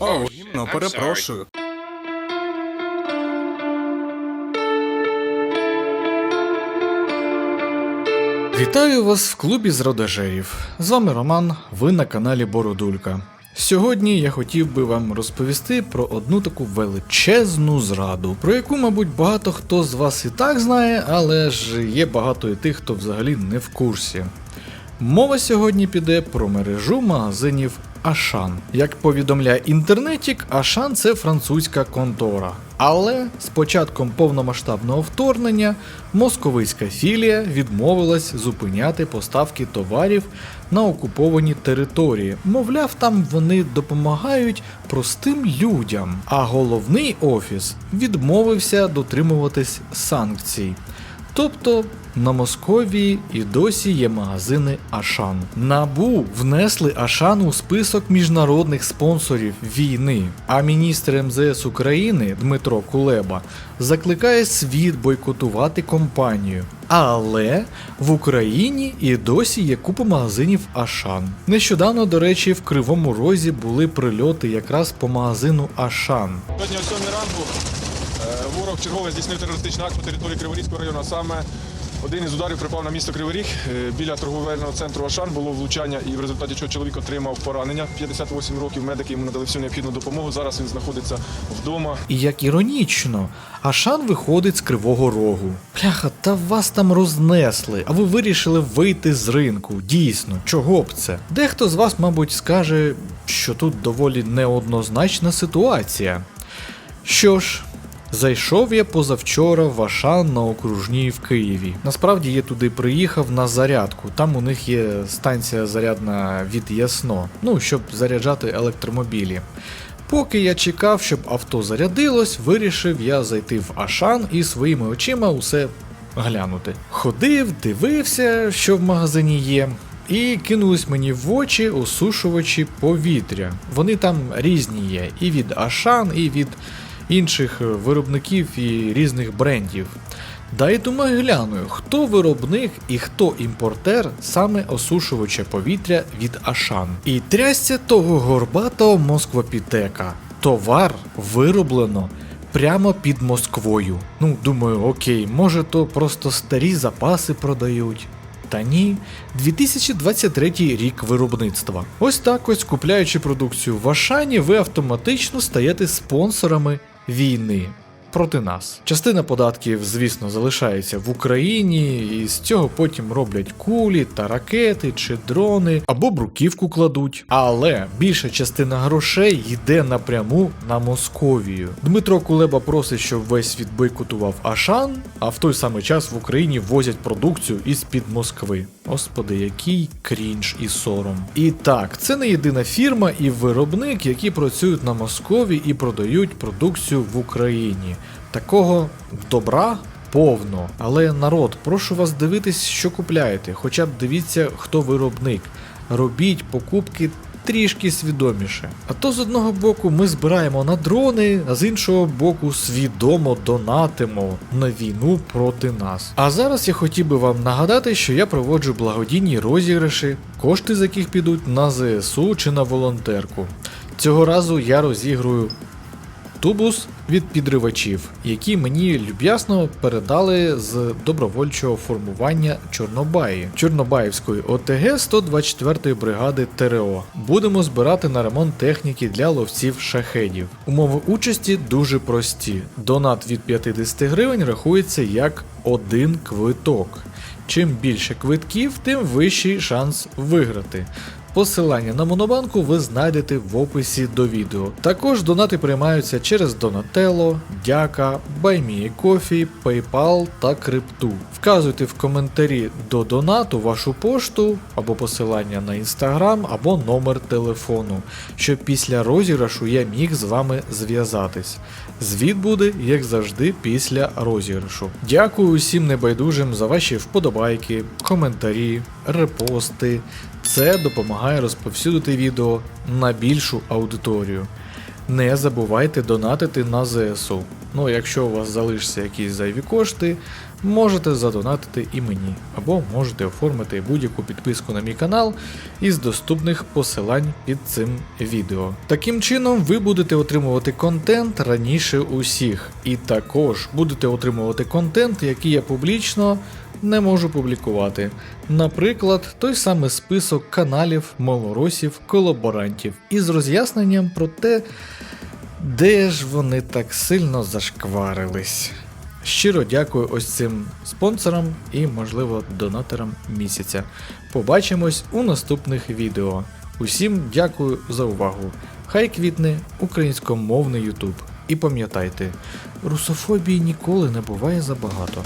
О, гімно, перепрошую. Вітаю вас в клубі з родежерів. З вами Роман, ви на каналі Бородулька. Сьогодні я хотів би вам розповісти про одну таку величезну зраду, про яку, мабуть, багато хто з вас і так знає, але ж є багато і тих, хто взагалі не в курсі. Мова сьогодні піде про мережу магазинів Ашан. Як повідомляє інтернетік, Ашан це французька контора. Але з початком повномасштабного вторгнення московицька філія відмовилась зупиняти поставки товарів на окуповані території. Мовляв, там вони допомагають простим людям. А головний офіс відмовився дотримуватись санкцій. Тобто на Московії і досі є магазини Ашан. Набу внесли Ашан у список міжнародних спонсорів війни. А міністр МЗС України Дмитро Кулеба закликає світ бойкотувати компанію. Але в Україні і досі є купа магазинів Ашан. Нещодавно, до речі, в Кривому Розі були прильоти якраз по магазину Ашан. Сьогодні о 7 ранку ворог чергове здійснив терористичний акт по території Криворізького району. Саме один із ударів припав на місто Кривий. Е, Біля торговельного центру Ашан було влучання, і в результаті чого чоловік отримав поранення. 58 років медики йому надали всю необхідну допомогу. Зараз він знаходиться вдома. І як іронічно, Ашан виходить з Кривого Рогу. Пляха, та вас там рознесли, а ви вирішили вийти з ринку. Дійсно, чого б це? Дехто з вас, мабуть, скаже, що тут доволі неоднозначна ситуація. Що ж. Зайшов я позавчора в Ашан на окружній в Києві. Насправді я туди приїхав на зарядку. Там у них є станція зарядна від Ясно, ну щоб заряджати електромобілі. Поки я чекав, щоб авто зарядилось, вирішив я зайти в Ашан і своїми очима усе глянути. Ходив, дивився, що в магазині є. І кинулись мені в очі осушувачі повітря. Вони там різні є, і від Ашан, і від інших е, виробників і різних брендів. Дай думаю гляну, хто виробник і хто імпортер саме осушувача повітря від Ашан. І трясся того горбатого Москвопітека. Товар вироблено прямо під Москвою. Ну, думаю, окей, може то просто старі запаси продають. Та ні, 2023 рік виробництва. Ось так ось купляючи продукцію в Ашані, ви автоматично стаєте спонсорами війни проти нас. Частина податків, звісно, залишається в Україні, і з цього потім роблять кулі та ракети чи дрони або бруківку кладуть. Але більша частина грошей йде напряму на Московію. Дмитро Кулеба просить, щоб весь світ бойкотував Ашан, а в той самий час в Україні возять продукцію із під Москви. Господи, який крінж і сором. І так, це не єдина фірма і виробник, які працюють на Москові і продають продукцію в Україні. Такого добра повно. Але народ, прошу вас дивитись, що купляєте. Хоча б дивіться, хто виробник. Робіть покупки трішки свідоміше. А то з одного боку ми збираємо на дрони, а з іншого боку свідомо донатимо на війну проти нас. А зараз я хотів би вам нагадати, що я проводжу благодійні розіграші, кошти з яких підуть на ЗСУ чи на волонтерку. Цього разу я розігрую тубус від підривачів, які мені люб'ясно передали з добровольчого формування Чорнобаї, Чорнобаївської ОТГ 124-ї бригади ТРО. Будемо збирати на ремонт техніки для ловців шахедів. Умови участі дуже прості. Донат від 50 гривень рахується як один квиток. Чим більше квитків, тим вищий шанс виграти. Посилання на Монобанку ви знайдете в описі до відео. Також донати приймаються через Donatello, Дяка, BuyMeACoffee, PayPal та Крипту. Вказуйте в коментарі до донату вашу пошту або посилання на інстаграм, або номер телефону, щоб після розіграшу я міг з вами зв'язатись. Звіт буде, як завжди, після розіграшу. Дякую усім небайдужим за ваші вподобайки, коментарі, репости. Це допомагає розповсюдити відео на більшу аудиторію. Не забувайте донатити на ЗСУ. Ну, якщо у вас залишаться якісь зайві кошти, можете задонатити і мені, або можете оформити будь-яку підписку на мій канал із доступних посилань під цим відео. Таким чином, ви будете отримувати контент раніше усіх, і також будете отримувати контент, який я публічно не можу публікувати. Наприклад, той самий список каналів малоросів колаборантів із роз'ясненням про те, де ж вони так сильно зашкварились. Щиро дякую ось цим спонсорам і, можливо, донаторам місяця. Побачимось у наступних відео. Усім дякую за увагу. Хай квітне українськомовний Ютуб. І пам'ятайте, русофобії ніколи не буває забагато.